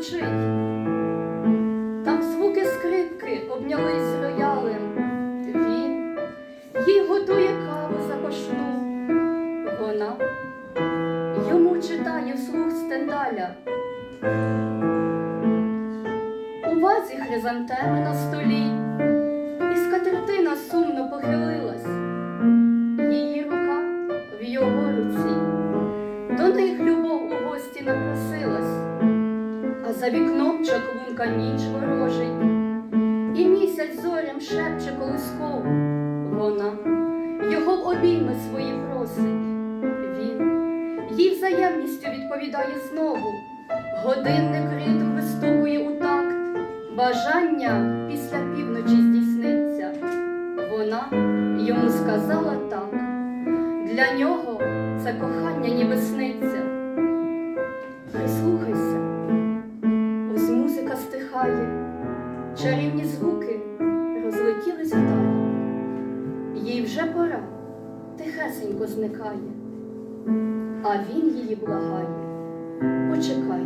звучить. Там звуки скрипки обнялись роялем. Він їй готує каву запашну. Вона йому читає вслух стендаля. У вазі хризантеми на столі, і скатертина сумно похилилась. Її рука в його руці, до них любов у гості на за вікном чаклунка ніч ворожить, і місяць зорям шепче колисково. Вона його в обійми свої просить. Він їй взаємністю відповідає знову. Годинник ритм вистукує у такт. Бажання після півночі здійсниться. Вона йому сказала так. Для нього це кохання ніби сниться. Музика чарівні звуки розлетілись вдалі. Їй вже пора, тихесенько зникає, а він її благає. Почекай,